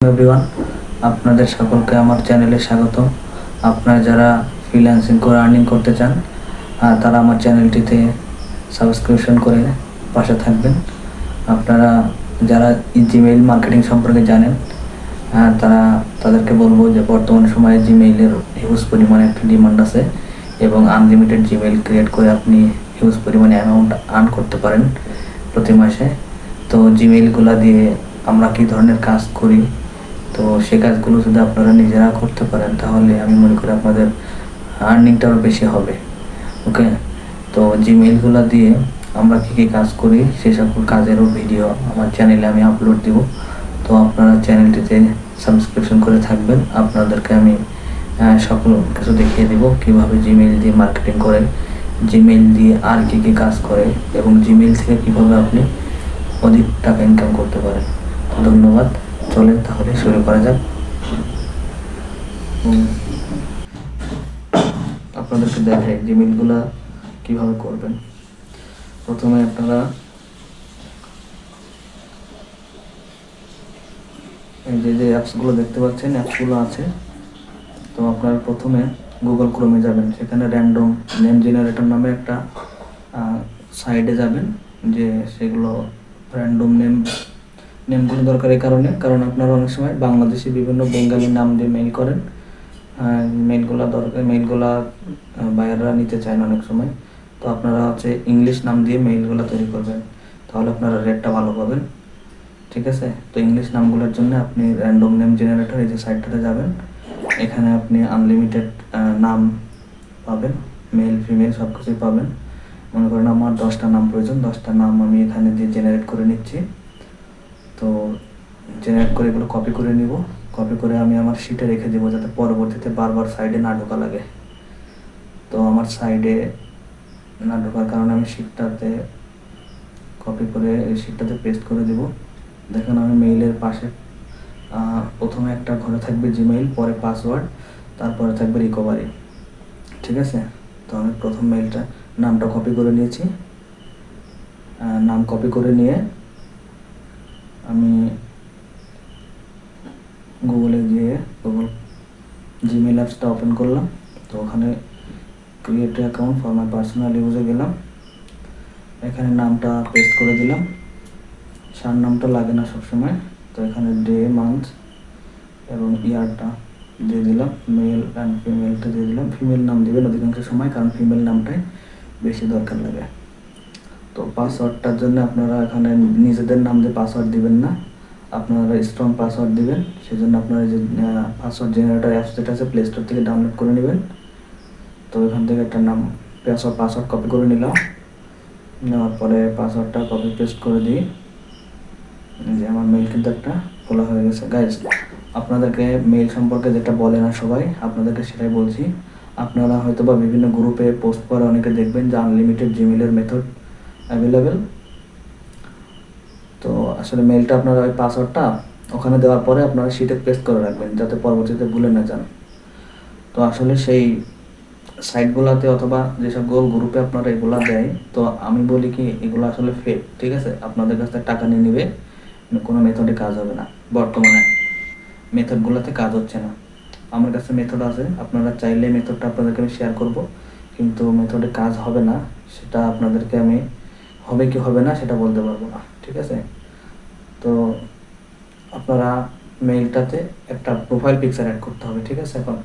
Everyone আপনাদের সকলকে আমার চ্যানেলে স্বাগত আপনারা যারা ফ্রিল্যান্সিং করে আর্নিং করতে চান তারা আমার চ্যানেলটিতে সাবস্ক্রিপশন করে পাশে থাকবেন। আপনারা যারা জিমেইল মার্কেটিং সম্পর্কে জানেন তারা তাদেরকে বলব যে বর্তমান সময়ে জিমেইলের হিউজ পরিমাণে একটা ডিমান্ড আছে এবং আনলিমিটেড জিমেইল ক্রিয়েট করে আপনি হিউজ পরিমাণে অ্যামাউন্ট আর্ন করতে পারেন প্রতি মাসে। তো জিমেইলগুলো দিয়ে আমরা কী ধরনের কাজ করি তো সে কাজগুলো যদি আপনারা নিজেরা করতে পারেন, তাহলে আমি মনে করি আপনাদের আর্নিংটা আরও বেশি হবে। ওকে? তো জিমেইলগুলো দিয়ে আমরা কী কী কাজ করি, সে সকল কাজেরও ভিডিও আমার চ্যানেলে আমি আপলোড দিব। তো আপনারা চ্যানেলটিতে সাবস্ক্রিপশন করে থাকবেন। আপনাদেরকে আমি সকল কিছু দেখিয়ে দেব, কীভাবে জিমেইল দিয়ে মার্কেটিং করে জিমেইল দিয়ে আর কী কী কাজ করে এবং জিমেইল থেকে কীভাবে আপনি অধিক টাকা ইনকাম করতে পারেন। ধন্যবাদ। চলেন তাহলে শুরু করা যাক। আপনাদেরকে দেখাই জিমেইলগুলা কীভাবে করবেন। প্রথমে আপনারা এই যে যে অ্যাপসগুলো দেখতে পাচ্ছেন, অ্যাপসগুলো আছে। তো আপনারা প্রথমে গুগল ক্রোমে যাবেন। সেখানে র্যান্ডম নেম জেনারেটর নামে একটা সাইডে যাবেন, যে সেগুলো র্যান্ডম নেম নেমগুলো দরকার এই কারণে, কারণ আপনারা অনেক সময় বাংলাদেশি বিভিন্ন বেঙ্গালি নাম দিয়ে মেইল করেন মেইলগুলো দরকার মেইলগুলো বাইরেরা নিতে চায় না অনেক সময়। তো আপনারা হচ্ছে ইংলিশ নাম দিয়ে মেইলগুলো তৈরি করবেন, তাহলে আপনারা রেটটা ভালো পাবেন। ঠিক আছে? তো ইংলিশ নামগুলোর জন্য আপনি র্যান্ডম নেম জেনারেটর এই যে সাইটটাতে যাবেন, এখানে আপনি আনলিমিটেড নাম পাবেন মেল ফিমেল সব কিছুই পাবেন। মনে করেন আমার দশটা নাম প্রয়োজন, দশটা নাম আমি এখানে দিয়ে জেনারেট করে নিচ্ছি। তো জেনারেট করে এগুলো কপি করে নিব। কপি করে আমি আমার শিটে রেখে দেবো যাতে পরবর্তীতে বারবার সাইডে না ঢোকা লাগে। তো আমার সাইডে না ঢোকার কারণে আমি শিটটাতে কপি করে, এই শিটটাতে পেস্ট করে দেব। দেখুন আমি মেইলের পাশে প্রথমে একটা ঘরে থাকবে জিমেইল পরে পাসওয়ার্ড তারপরে থাকবে রিকভারি ঠিক আছে? তো আমি প্রথম মেইলটা নামটা কপি করে নিয়েছি। নাম কপি করে নিয়ে আমি গুগলে গিয়ে গুগল জিমেল অ্যাপসটা ওপেন করলাম। তো ওখানে create account for my personal ইউজে গেলাম। এখানে নামটা পেস্ট করে দিলাম। সার নামটা লাগে না সবসময়। তো এখানে ডে মান্থ এবং ইয়ারটা দিয়ে দিলাম। মেল অ্যান্ড ফিমেলটা দিয়ে দিলাম। ফিমেল নাম দেবেন অধিকাংশ সময়, কারণ ফিমেল নামটাই বেশি দরকার লাগে। তো পাসওয়ার্ডটার জন্য আপনারা এখানে নিজেদের নাম দিয়ে পাসওয়ার্ড দিবেন না। আপনারা স্ট্রং পাসওয়ার্ড দিবেন। সেই জন্য আপনারা যে পাসওয়ার্ড জেনারেটর অ্যাপস যেটা আছে প্লে স্টোর থেকে ডাউনলোড করে নেবেন। তো এখান থেকে একটা নাম পাসওয়ার্ড পাসওয়ার্ড কপি করে নিলাম। নেওয়ার পরে পাসওয়ার্ডটা কপি পেস্ট করে দিই। যে আমার মেল কিন্তু একটা খোলা হয়ে গেছে। গাইজ আপনাদেরকে মেল সম্পর্কে যেটা বলে না সবাই, আপনাদেরকে সেটাই বলছি। আপনারা হয়তো বা বিভিন্ন গ্রুপে পোস্ট করে অনেকে দেখবেন যে আনলিমিটেড জিমেলের মেথড অ্যাভেলেবেল তো আসলে মেলটা আপনারা ওই পাসওয়ার্ডটা ওখানে দেওয়ার পরে আপনারা শিটে পেস্ট করে রাখবেন, যাতে পরবর্তীতে ভুলে না যান। তো আসলে সেই সাইটগুলোতে অথবা যেসব গোল গ্রুপে আপনারা এগুলা দেয়, তো আমি বলি কি, এগুলো আসলে ফেক ঠিক আছে? আপনাদের কাছ থেকে টাকা নিয়ে নিবে, কোনো মেথডে কাজ হবে না, বর্তমানে। মেথডগুলোতে কাজ হচ্ছে না। আমার কাছে মেথড আছে, আপনারা চাইলে মেথডটা আপনাদেরকে আমি শেয়ার করব, কিন্তু মেথডে কাজ হবে না, সেটা আপনাদেরকে আমি হবে কি হবে না সেটা বলতে পারব না, ঠিক আছে? তো আপনারা মেইলটাতে একটা প্রোফাইল পিকচার অ্যাড করতে হবে, ঠিক আছে এখন?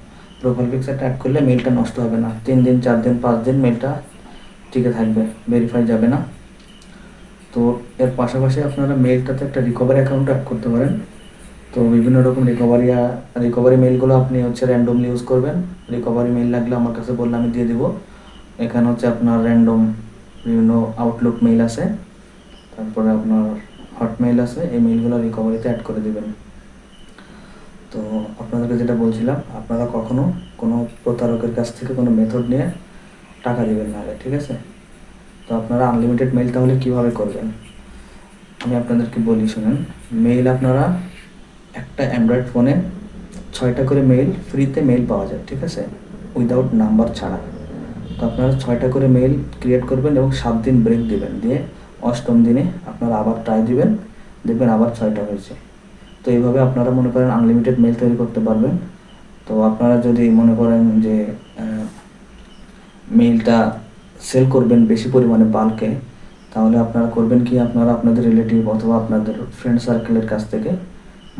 প্রোফাইল পিকচারটা অ্যাড করলে মেইলটা নষ্ট হবে না। তিন দিন, চার দিন, পাঁচ দিন মেইলটা টিকে থাকবে ভেরিফাই যাবে না। তো এর পাশাপাশি আপনারা মেইলটাতে একটা রিকভারি অ্যাকাউন্ট অ্যাড করতে পারেন। তো বিভিন্ন রকম রিকভারি রিকভারি মেইলগুলো আপনি হচ্ছে র্যান্ডমলি ইউজ করবেন। রিকভারি মেইল লাগলে আমার কাছে বললে আমি দিয়ে দিব। এখানে হচ্ছে আপনার র্যান্ডম বিভিন্ন আউটলুক মেইল আছে তারপরে আপনার হটমেইল আছে এই মেইলগুলো রিকভারিতে অ্যাড করে দেবেন। তো আপনাদেরকে যেটা বলছিলাম আপনারা কখনো কোনো প্রতারকের কাছ থেকে কোনো মেথড নিয়ে টাকা দেবেন না আগে, ঠিক আছে? তো আপনারা আনলিমিটেড মেইল তাহলে কীভাবে করবেন? আমি আপনাদেরকে বলি শুনেন মেইল আপনারা একটা অ্যান্ড্রয়েড ফোনে ছয়টা করে মেইল ফ্রিতে মেইল পাওয়া যায় ঠিক আছে? উইদাউট নাম্বার ছাড়া। তো আপনারা ছয়টা করে মেইল ক্রিয়েট করবেন এবং সাত দিন ব্রেক দিবেন। দিয়ে অষ্টম দিনে আপনারা আবার ট্রাই দিবেন, দেখবেন আবার ছয়টা হয়েছে। তো এইভাবে আপনারা মনে করেন আনলিমিটেড মেল তৈরি করতে পারবেন। তো আপনারা যদি মনে করেন যে মেইলটা সেল করবেন বেশি পরিমাণে বাল্কে তাহলে আপনারা করবেন কি, আপনারা আপনাদের রিলেটিভ অথবা আপনাদের ফ্রেন্ড সার্কেলের কাছ থেকে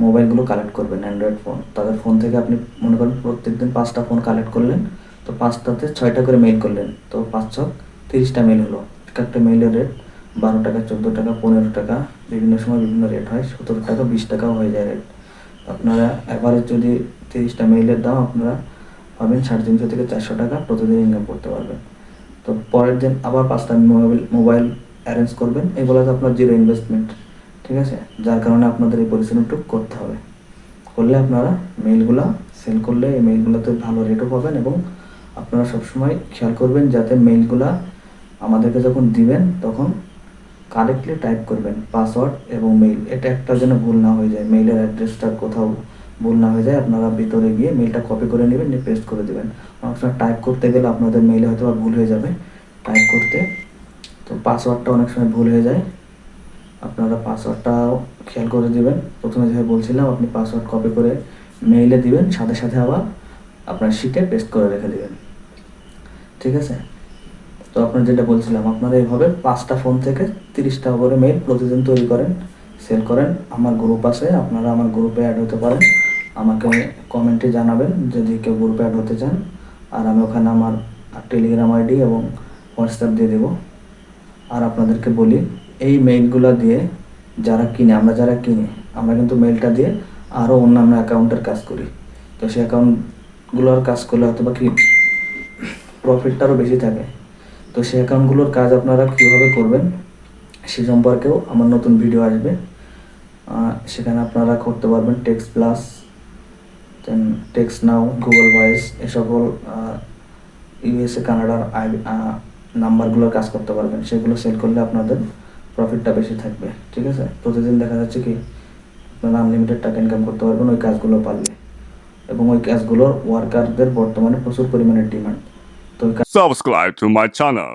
মোবাইলগুলো কালেক্ট করবেন অ্যান্ড্রয়েড ফোন তাদের ফোন থেকে আপনি মনে করেন প্রত্যেকদিন পাঁচটা ফোন কালেক্ট করলেন তো পাঁচটাতে ছয়টা করে মেইল করলেন। তো পাঁচ ছক তিরিশটা মেইল হলো। এক একটা মেইলের রেট বারো টাকা, চোদ্দ টাকা, পনেরো টাকা, বিভিন্ন সময় বিভিন্ন রেট হয়, সতেরো টাকা, বিশ টাকাও হয়ে যায় রেট আপনারা অ্যাভারেজ যদি তিরিশটা মেইলের দাম আপনারা পাবেন সাড়ে তিনশো থেকে চারশো টাকা প্রতিদিন ইনকাম করতে পারবেন। তো পরের দিন আবার পাঁচটা মোবাইল মোবাইল অ্যারেঞ্জ করবেন। এগুলোতে আপনার জিরো ইনভেস্টমেন্ট ঠিক আছে? যার কারণে আপনাদের এই পরিশ্রমটুকু করতে হবে। করলে আপনারা মেইলগুলো সেল করলে এই মেইলগুলোতে ভালো রেটও পাবেন এবং আপনারা সবসময় খেয়াল করবেন যাতে মেইলগুলা আমাদেরকে যখন দিবেন, তখন কারেক্টলি টাইপ করবেন পাসওয়ার্ড এবং মেইল এটা একটা যেন ভুল না হয়ে যায়। মেইলের অ্যাড্রেসটা কোথাও ভুল না হয়ে যায়। আপনারা ভিতরে গিয়ে মেইলটা কপি করে নেবেন, নিয়ে পেস্ট করে দেবেন। অনেক সময় টাইপ করতে গেলে আপনাদের মেইলে হয়তো ভুল হয়ে যাবে টাইপ করতে। তো পাসওয়ার্ডটা অনেক সময় ভুল হয়ে যায়। আপনারা পাসওয়ার্ডটাও খেয়াল করে দিবেন। প্রথমে যেভাবে বলছিলাম, আপনি পাসওয়ার্ড কপি করে মেইলে দিবেন। সাথে সাথে আবার আপনার শিটে পেস্ট করে রেখে দেবেন। ঠিক আছে? তো আপনার যেটা বলছিলাম, আপনারা এইভাবে পাঁচটা ফোন থেকে তিরিশটা করে মেইল প্রতিদিন তৈরি করেন সেল করেন। আমার গ্রুপ আছে, আপনারা আমার গ্রুপে অ্যাড হতে পারেন। আমাকে কমেন্টে জানাবেন যদি কেউ গ্রুপে অ্যাড হতে চান। আর আমি ওখানে আমার টেলিগ্রাম আইডি এবং হোয়াটসঅ্যাপ দিয়ে দেবো। আর আপনাদেরকে বলি, এই মেইলগুলো দিয়ে যারা কিনে, আমরা যারা কিনি, আমরা কিন্তু মেইলটা দিয়ে আরও অন্যান্য অ্যাকাউন্টের কাজ করি। তো সেই অ্যাকাউন্টগুলোর কাজ করলে হয়তো বা কি প্রফিটটা আরও বেশি থাকে। তো সেই অ্যাকাউন্টগুলোর কাজ আপনারা কীভাবে করবেন সে সম্পর্কেও আমার নতুন ভিডিও আসবে। সেখানে আপনারা করতে পারবেন text plus then text now Google voice এ সকল ইউএসএ কানাডার নাম্বারগুলোর কাজ করতে পারবেন। সেগুলো সেল করলে আপনাদের প্রফিটটা বেশি থাকবে। ঠিক আছে? প্রতিদিন দেখা যাচ্ছে কি আপনারা আনলিমিটেড টাকা ইনকাম করতে পারবেন ওই কাজগুলো পারলে। এবং ওই কাজগুলোর ওয়ার্কারদের বর্তমানে প্রচুর পরিমাণে ডিমান্ড তো সাবস্ক্রাইব টু মাই channel.